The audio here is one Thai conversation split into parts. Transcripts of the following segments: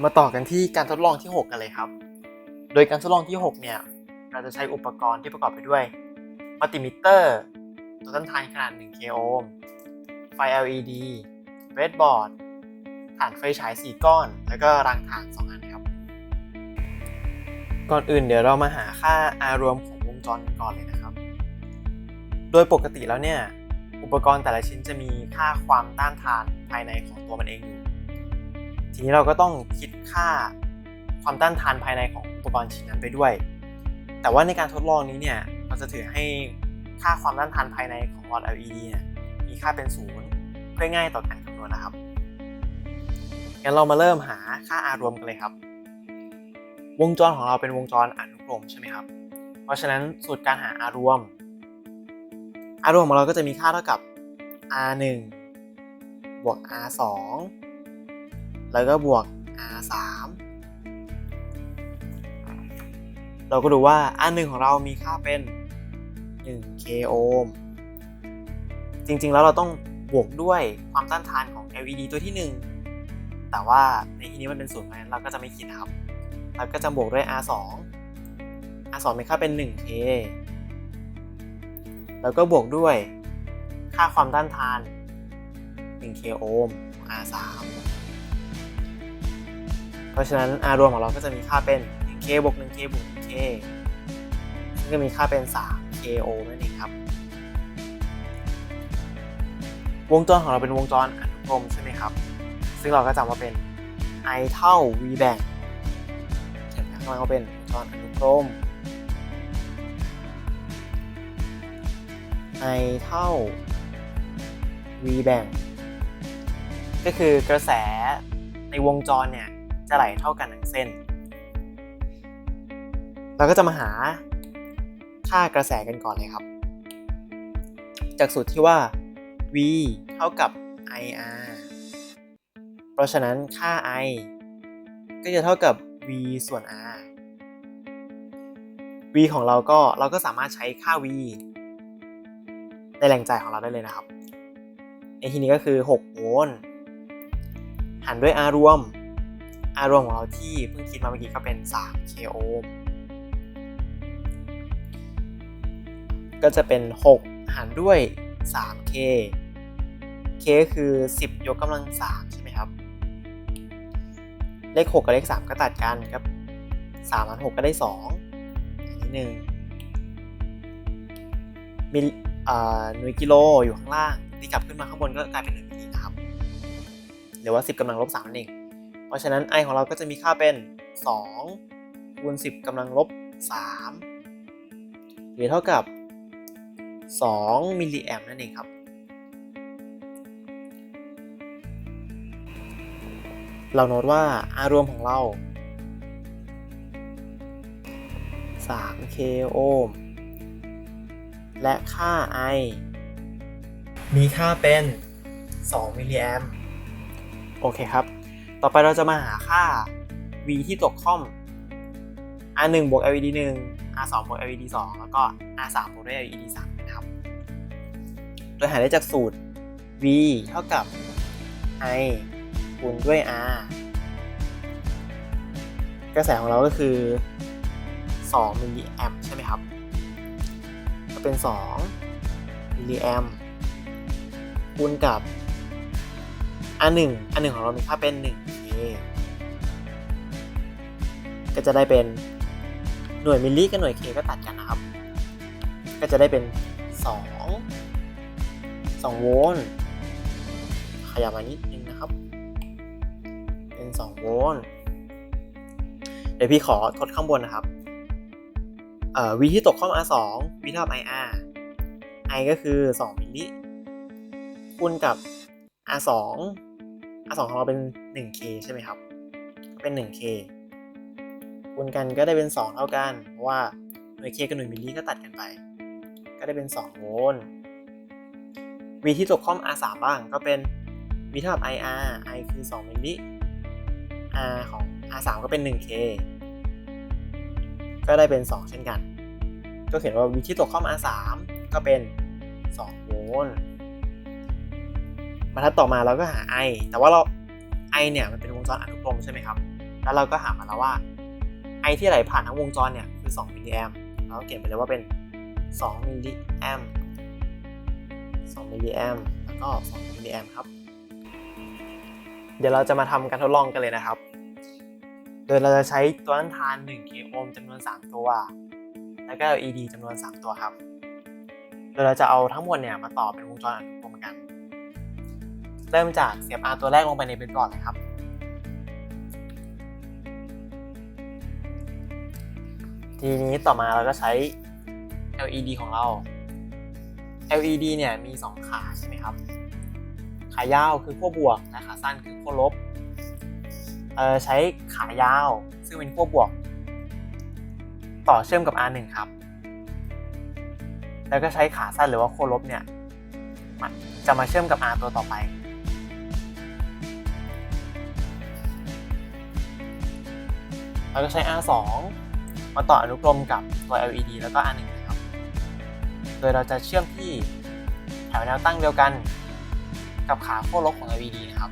มาต่อกันที่การทดลองที่ 6 กันเลยครับ โดยการทดลองที่ 6 เนี่ย เราจะใช้อุปกรณ์ที่ประกอบไปด้วยมัลติมิเตอร์ตัวต้านทานขนาด 1 k โอห์ม ไฟ LED เบรดบอร์ดฐานไฟฉาย 4 ก้อน แล้วก็รางฐาน 2 อันครับ ก่อนอื่นเดี๋ยวเรามาหาค่า R รวมของวงจรกันก่อนเลยนะครับ โดยปกติแล้วเนี่ย อุปกรณ์แต่ละชิ้นจะมีค่าความต้านทานภายในของตัวมันเองอยู่ ทีนี้เราก็ต้องคิดค่าความต้านทานภายในของอุปกรณ์ชิ้นนั้นไปด้วย แต่ว่าในการทดลองนี้เนี่ยเราจะถือให้ค่าความต้านทานภายในของหลอด LED เนี่ยมีค่าเป็นศูนย์เพื่อง่ายต่อการคำนวณนะครับงั้นเรามาเริ่มหาค่า R รวมกันเลยครับ วงจรของเราเป็นวงจรอนุกรมใช่ไหมครับ เพราะฉะนั้นสูตรการหา R รวม R รวมของเราก็จะมีค่าเท่ากับ R1 บวก R2 แล้วก็บวก R3 เราก็ดูว่า R1 ของเรามีค่าเป็น 1 k โอห์ม จริงๆ แล้วเราต้องบวกด้วยความต้านทานของ LED ตัวที่ 1 แต่ว่าในที่นี้มันเป็นศูนย์เพราะฉะนั้นเราก็จะไม่คิดนครับ เราก็จะบวกด้วย R2 R2 มีค่าเป็น 1K แล้วก็บวกด้วยค่าความต้านทาน 1K โอห์ม R3 เพราะฉะนั้น R รวมของเราก็จะมีค่าเป็น 1K บวก 1K บวก 1K ซึ่งก็มีค่าเป็น 3K โอห์มนั่นเองครับ วงจรของเราเป็นวงจรอนุกรมใช่ไหมครับ ซึ่งเราก็จำว่าเป็น I เท่า V แบ่งเขียนข้างล่างว่าเป็นวงจรอนุกรม I เท่า V แบ่งก็คือกระแสในวงจรเนี่ย จะไหลเท่ากันทั้งเส้น เราก็จะมาหาค่ากระแสกันก่อนเลยครับ จากสูตรที่ว่า V เท่ากับ IR เพราะฉะนั้นค่า I ก็จะเท่ากับ V ส่วน R V ของเราก็เราก็สามารถใช้ค่า V ในแหล่งจ่ายของเราได้เลยนะครับในที่นี้ก็คือ 6 โวลต์หารด้วย R รวม R รวมของเราที่เพิ่งคิดมาเมื่อกี้ก็เป็น 3 k โอห์มก็จะเป็น 6 หารด้วย 3k k คือ 10 ยกกำลัง 3 ใช่ไหมครับ เลข 6 กับเลข 3 ก็ตัดกันครับ3หาร6ก็ได้ 2 อันนี้หนึ่งมิลหน่วยกิโลอยู่ข้างล่างที่กลับขึ้นมาข้างบนก็กลายเป็นหน่วยมิลลินะครับ หรือว่า 10กำลังลบ3นั่นเอง เพราะฉะนั้น i ของเราก็จะมีค่าเป็น 2 คูณ 10กำลังลบ 3 หรือเท่ากับ 2 มิลลิแอมนั่นเองครับ เราโน้ตว่า R รวมของเรา 3K โอห์ม และค่า I มีค่าเป็น 2 มิลลิแอม โอเคครับ ต่อไปเราจะมาหาค่า V ที่ตกค่อม R1 บวก LED 1 R2 บวก LED 2 แล้วก็ R3 บวกด้วย LED 3นะครับ โดยหาได้จากสูตร V เท่ากับ I คูณด้วย R กระแสของเราก็คือ 2 มิลลิแอมใช่ไหมครับ ก็เป็น 2 มิลลิแอมคูณกับ R1 R1 ของเรามีค่าเป็น 1K ก็จะได้เป็นหน่วยมิลลิกับหน่วย K ก็ตัดกันนะครับ ก็จะได้เป็น 2 2 โวลต์ขยับมานิดนึงนะครับ เป็น 2 โวลต์เดี๋ยวพี่ขอทดข้างบนนะครับเอ่อ V ที่ตกข้อม R2 V เท่ากับ IR I ก็คือ 2 มิลลิคูณกับ R2 R2 ของเราเป็น 1K ใช่ไหมครับ เป็น 1K คูณกันก็ได้เป็น 2 เท่ากัน เพราะว่าหน่วย K กับหน่วยมิลลิก็ตัดกันไป ก็ได้เป็น 2 โวลต์ V ที่ตกข้อม R3 บ้างก็เป็น V เท่ากับ IR I คือ 2 มิลลิ R ของ R3 ก็เป็น 1K ก็ได้เป็น 2 เช่นกัน ก็เขียนว่า V ที่ตกข้อม R3 ก็เป็น 2 โวลต์ บรรทัดต่อมาเราก็หา I แต่ว่าเรา I เนี่ยมันเป็นวงจรอนุกรมใช่ไหมครับ แล้วเราก็หามาแล้วว่าไอที่ไหลผ่านทั้งวงจรเนี่ยคือ2มิลลิแอมเราก็เขียนไปเลยว่าเป็น2มิลลิแอม2มิลลิแอมแล้วก็2มิลลิแอมครับ เดี๋ยวเราจะมาทำการทดลองกันเลยนะครับ โดยเราจะใช้ตัวต้านทาน1 k โอห์มจำนวน 3 ตัว แล้วก็ LED จำนวน 3 ตัวครับ โดยเราจะเอาทั้งหมดเนี่ยมาต่อเป็นวงจรอนุกรมกัน เริ่มจากเสียบ R ตัวแรกลงไปในเบรดบอร์ดเลยครับ ทีนี้ต่อมาเราก็ใช้ LED ของเรา LED เนี่ยมี 2 ขาใช่ไหมครับ ขายาวคือขั้วบวกและขาสั้นคือขั้วลบใช้ขายาวซึ่งเป็นขั้วบวก ต่อเชื่อมกับ R1 ครับ แล้วก็ใช้ขาสั้นหรือว่าขั้วลบเนี่ยจะมาเชื่อมกับ R ตัวต่อไป แล้วก็ใช้ R2 มาต่ออนุกรมกับตัว LED แล้วก็ R1 นะครับ โดยเราจะเชื่อมที่แถวแนวตั้งเดียวกันกับขาขั้วลบของ LED นะครับ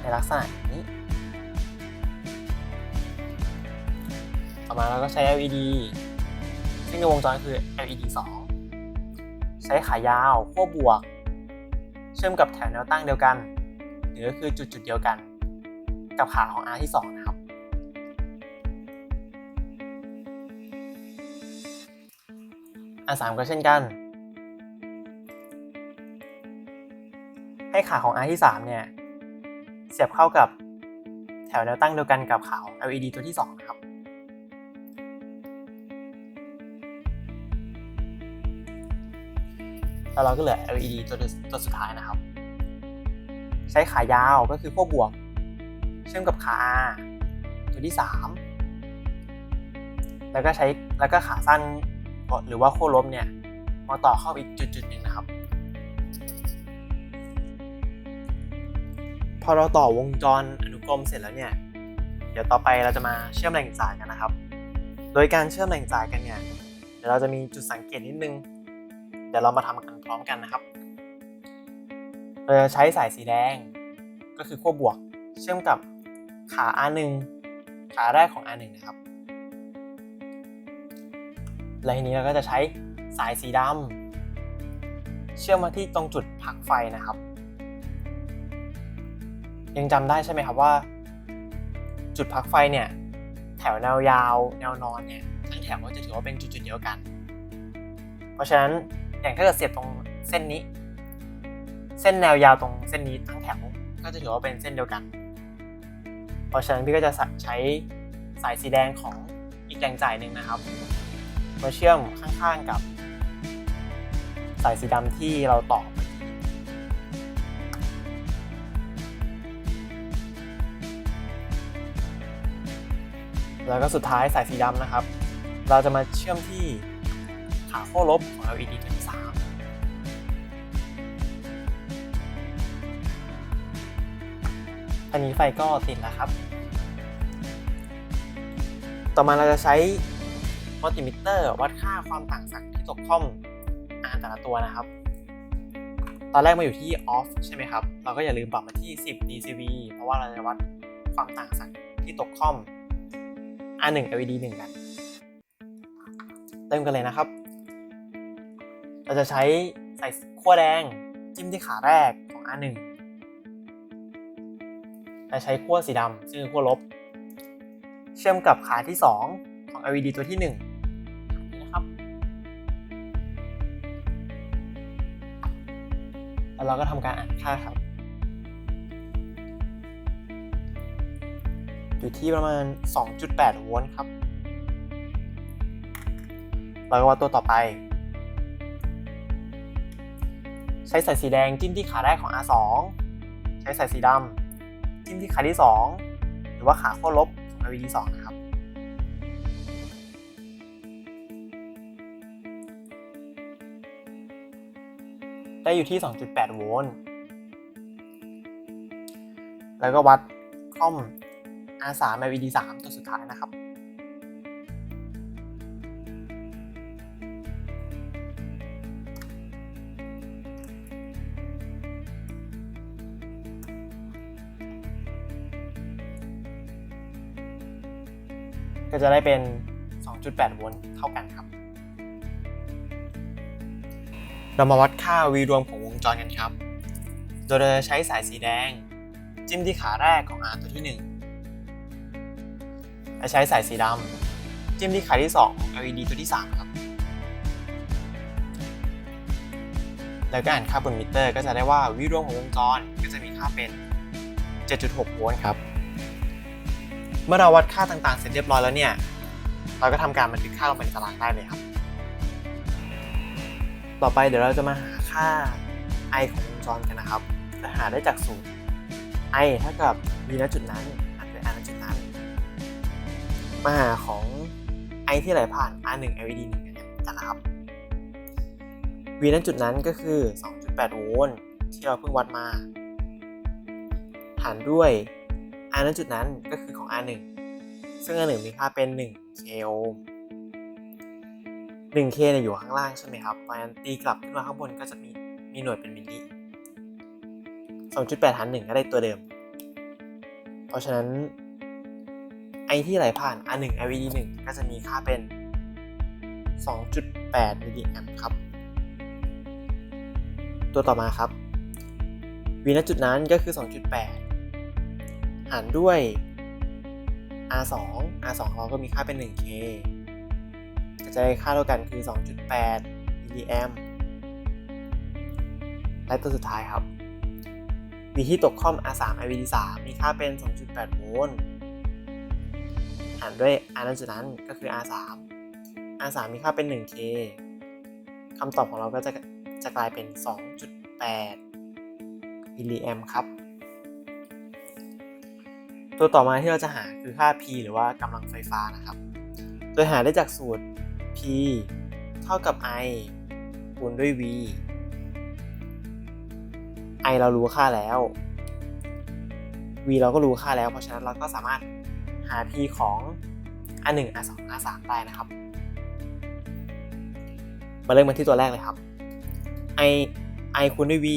ในลักษณะนี้ ต่อมาเราก็ใช้ LED ซึ่งในวงจรคือ LED 2 ใช้ขายาวขั้วบวก เชื่อมกับแถวแนวตั้งเดียวกัน หรือก็คือจุดจุดๆเดียวกันกับขาของ R ที่ 2 นะครับ R 3ก็เช่นกัน ให้ขาของ R ที่ 3 เนี่ย เสียบเข้ากับแถวแนวตั้งเดียวกันกับขา LED ตัวที่ 2 นะครับ แล้วเราก็เหลือ LED ตัวตัวสุดท้ายนะครับ ใช้ขายาวก็คือขั้วบวก เชื่อมกับขา R ตัวที่ 3 แล้วก็ใช้แล้วก็ขาสั้นหรือว่าขั้วลบเนี่ยมาต่อเข้าอีกจุดจุดๆหนึ่งนะครับ พอเราต่อวงจรอนุกรมเสร็จแล้วเนี่ยเดี๋ยวต่อไปเราจะมาเชื่อมแหล่งจ่ายกันนะครับ โดยการเชื่อมแหล่งจ่ายกันเนี่ยเดี๋ยวเราจะมีจุดสังเกตนิดนึง เดี๋ยวเรามาทำกันพร้อมกันนะครับ เราจะใช้สายสีแดง ก็คือขั้วบวก เชื่อมกับขา R1 ขาแรกของ R1 นะครับ และทีนี้เราก็จะใช้สายสีดำเชื่อมมาที่ตรงจุดพักไฟนะครับ ยังจำได้ใช่ไหมครับว่า จุดพักไฟเนี่ยแถวแนวยาว แนวนอนเนี่ยทั้งแถวก็จะถือว่าเป็นจุดๆเดียวกัน เพราะฉะนั้นอย่างถ้าเกิดเสียบตรงเส้นนี้ เส้นแนวยาวตรงเส้นนี้ทั้งแถวก็จะถือว่าเป็นเส้นเดียวกัน เพราะฉะนั้นพี่ก็จะใช้สายสีแดงของอีกแรงจ่ายหนึ่งนะครับมาเชื่อมข้างๆกับ สายสีดำที่เราต่อแล้วก็สุดท้ายสายสีดำนะครับ เราจะมาเชื่อมที่ขาขั้ลบของ LED ตัว อันนี้ไฟก็ติดแล้วครับ ต่อมาเราจะใช้มัลติมิเตอร์วัดค่าความต่างศักย์ที่ตกค่อมอาแต่ละตัวนะครับ ตอนแรกมาอยู่ที่ off ใช่ไหมครับ เราก็อย่าลืมปรับมาที่ 10 dCV เพราะว่าเราจะวัดความต่างศักย์ที่ตกค่อม R1 LED 1 กันเริ่มกันเลยนะครับ เราจะใช้ใส่ขั้วแดงจิ้มที่ขาแรกของ R1 และใช้ขั้วสีดำซึ่งคือขั้วลบ เชื่อมกับขาที่ 2 ของ LED ตัวที่1นี่นะครับแล้วเราก็ทำการอ่านค่าครับ อยู่ที่ประมาณ 2.8 โวลต์ครับเราก็วัดตัวต่อไป ใช้สายสีแดงจิ้มที่ขาแรกของ R2 ใช้สายสีดำ จิ้มที่ขาที่ 2 หรือว่าขาขั้วลบของ LED 2นะครับ ได้อยู่ที่ 2.8 โวลต์ แล้วก็วัดคอม R3 LED 3ตัวสุดท้ายนะครับ จะได้เป็น 2.8 โวลต์เท่ากันครับ เรามาวัดค่า V รวมของวงจรกันครับ โดยเราจะใช้สายสีแดง จิ้มที่ขาแรกของ R ตัวที่ 1 และใช้สายสีดำจิ้มที่ขาที่2ของ LED ตัวที่ 3 ครับ แล้วก็อ่านค่าบนมิเตอร์ก็จะได้ว่าวิรวมของวงจรก็จะมีค่าเป็น 7.6 โวลต์ครับ มื่อเราวัดค่าต่างๆ เสร็จเรียบร้อยแล้วเนี่ย เราก็ทำการบันทึกค่าลงไปในตารางได้เลยครับ ต่อไปเดี๋ยวเราจะมาหาค่า i ของวงจรกันนะครับ จะหาได้จากสูตร i เท่ากับ v ณจุดนั้นหารด้วย r ณจุดนั้น มาหาของ i ที่ไหลผ่าน r1 LED 1กันนะครับ v ณจุดนั้นก็คือ 2.8 โวลต์ที่เราเพิ่งวัดมา หารด้วย r ณจุดนั้นก็คือของ r1 ซึ่ง r1 มีค่าเป็น 1 k โอห์ม 1k เนี่ยอยู่ข้างล่างใช่ไหมครับเพราะฉะนั้นตีกลับขึ้นมาข้างบนก็จะมีมีหน่วยเป็นมิลลิ2.8หาร1ก็ได้ตัวเดิม เพราะฉะนั้นไอที่ไหลผ่าน R1 LED 1ก็จะมีค่าเป็น 2.8มิลลิแอมป์ครับ ตัวต่อมาครับ V ณจุดนั้นก็คือ 2.8 หารด้วย R2 R2 ของเราก็มีค่าเป็น 1K ก็จะได้ค่าเท่ากันคือ 2.8มิลลิแอมและตัวสุดท้ายครับ V ที่ตกค่อม R3 IVD3 มีค่าเป็น 2.8 โวลต์หารด้วย R ณจุดนั้นก็คือ R3 R3 มีค่าเป็น 1K คำตอบของเราก็จะจะกลายเป็น 2.8มิลลิแอมครับ ตัวต่อมาที่เราจะหาคือค่า P หรือว่ากำลังไฟฟ้านะครับ โดยหาได้จากสูตร P เท่ากับ I คูณด้วย V I เรารู้ค่าแล้ว V เราก็รู้ค่าแล้ว เพราะฉะนั้นเราก็สามารถหา P ของ R1 R2 R3 ได้นะครับ มาเริ่มกันที่ตัวแรกเลยครับ I I คูณด้วย V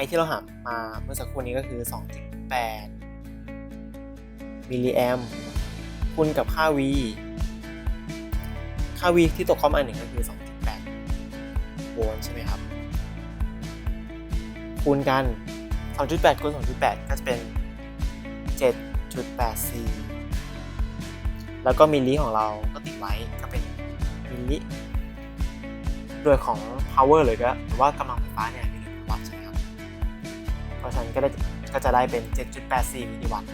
I ที่เราหามาเมื่อสักครู่นี้ก็คือ 2.8 มิลลิแอมคูณกับค่า V ค่า V ที่ตกข้อมาหนึ่งก็คือ 2.8 โวลต์ใช่ไหมครับ คูณกัน 2.8คูณ2.8 ก็จะเป็น 7.84 แล้วก็มิลลิของเราก็ติดไว้ก็เป็นมิลลิโดยของ power เลยก็หรือว่ากำลังไฟฟ้าเนี่ยอยู่ในวัตต์ใช่ไหมครับ เพราะฉะนั้นก็ได้ก็จะได้เป็น 7.84 มิลลิวัตต์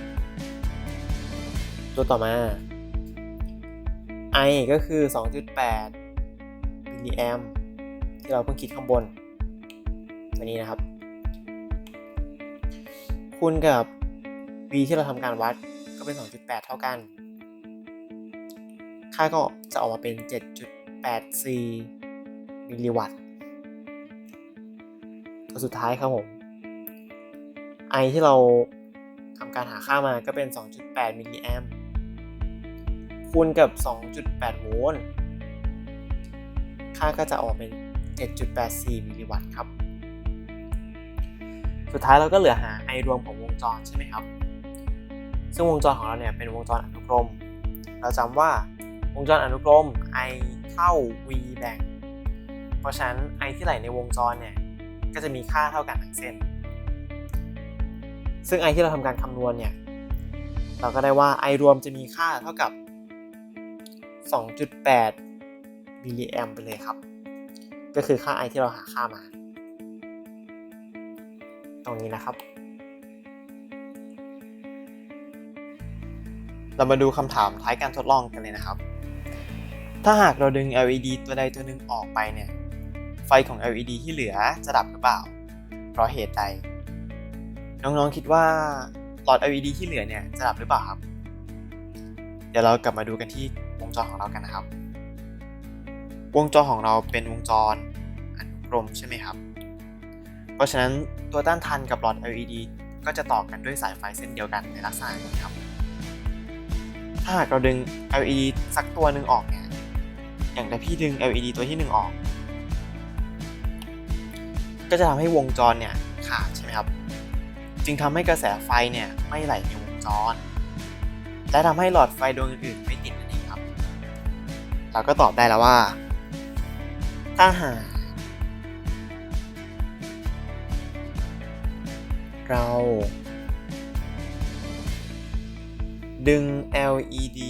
ตัวต่อมา I ก็คือ 2.8 มิลลิแอมที่เราเพิ่งคิดข้างบนตัวนี้นะครับ คูณกับ V ที่เราทำการวัดก็เป็น 2.8 เท่ากัน ค่าก็จะออกมาเป็น 7.84 มิลลิวัตต์ตัวสุดท้ายครับผม I ที่เราทำการหาค่ามาก็เป็น 2.8 มิลลิแอม คูณกับ 2.8 โวลต์ ค่าก็จะออกเป็น 7.84 มิลลิวัตต์ครับ สุดท้ายเราก็เหลือหา I รวมของวงจรใช่ไหมครับ ซึ่งวงจรของเราเนี่ยเป็นวงจรอนุกรม เราจำว่าวงจรอนุกรม I เท่า V แบ่ง เพราะฉะนั้น I ที่ไหลในวงจรเนี่ยก็จะมีค่าเท่ากันทั้งเส้น ซึ่ง I ที่เราทำการคำนวณเนี่ยเราก็ได้ว่า I รวมจะมีค่าเท่ากับ 2.8 มิลลิแอมไปเลยครับ ก็คือค่า I ที่เราหาค่ามา ตรงนี้นะครับ เรามาดูคำถามท้ายการทดลองกันเลยนะครับ ถ้าหากเราดึง LED ตัวใดตัวหนึ่งออกไปเนี่ย ไฟของ LED ที่เหลือจะดับหรือเปล่า เพราะเหตุใด น้องๆคิดว่าหลอด LED ที่เหลือเนี่ยจะดับหรือเปล่าครับ เดี๋ยวเรากลับมาดูกันที่ วงจรของเรากันนะครับ วงจรของเราเป็นวงจรอนุกรมใช่ไหมครับ เพราะฉะนั้นตัวต้านทานกับหลอด LED ก็จะต่อกันด้วยสายไฟเส้นเดียวกันในลักษณะนี้ครับ ถ้าหากเราดึง LED สักตัวหนึ่งออกเนี่ย อย่างแต่พี่ดึง LED ตัวที่หนึ่งออก ก็จะทำให้วงจรเนี่ยขาดใช่ไหมครับ จึงทำให้กระแสไฟเนี่ยไม่ไหลในวงจร และทำให้หลอดไฟดวงอื่น เราก็ตอบได้แล้วว่า ถ้าหากเรา ดึง LED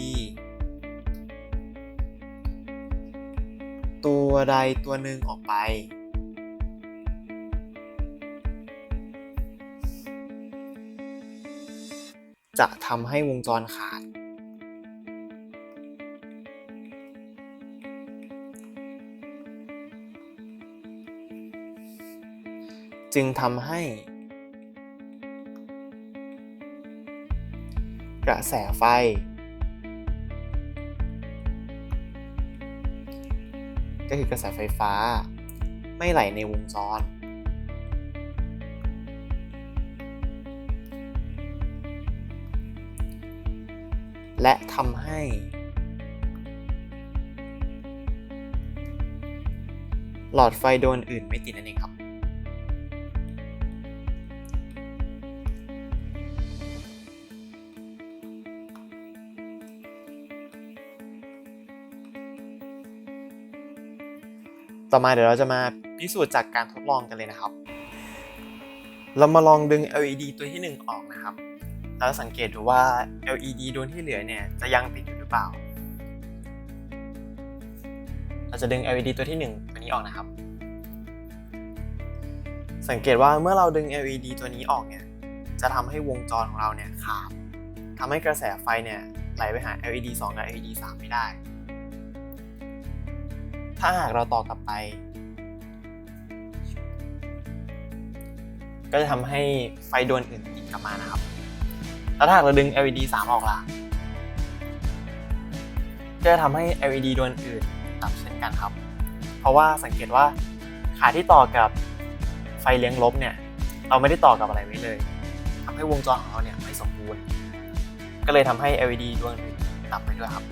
ตัวใดตัวหนึ่งออกไป จะทำให้วงจรขาด จึงทำให้ กระแสไฟ ก็คือกระแสไฟฟ้า ไม่ไหลในวงจร และทำให้หลอดไฟโดวงอื่นไม่ติดนั่นเองครับ ต่อมาเดี๋ยวเราจะมาพิสูจน์จากการทดลองกันเลยนะครับ เรามาลองดึง LED ตัวที่ 1 ออกนะครับ แล้วสังเกตดูว่า LED ดวงที่เหลือเนี่ยจะยังติดอยู่หรือเปล่า เราจะดึง LED ตัวที่ 1 ตัวนี้ออกนะครับ สังเกตว่าเมื่อเราดึง LED ตัวนี้ออกเนี่ย จะทำให้วงจรของเราเนี่ยขาดทำให้กระแสไฟเนี่ยไหลไปหา LED 2 กับ LED 3 ไม่ได้ ถ้าหากเราต่อกลับไป ก็จะทำให้ไฟดวงอื่นติดกลับมานะครับ แล้วถ้าหากเราดึง LED 3 ออกล่ะก็จะทำให้ LED ดวงอื่นดับเช่นกันครับ เพราะว่าสังเกตว่าขาที่ต่อกับไฟเลี้ยงลบเนี่ย เราไม่ได้ต่อกับอะไรไว้เลยทำให้วงจรของเราเนี่ยไม่สมบูรณ์ ก็เลยทำให้ LED ดวงอื่นดับไปด้วยครับ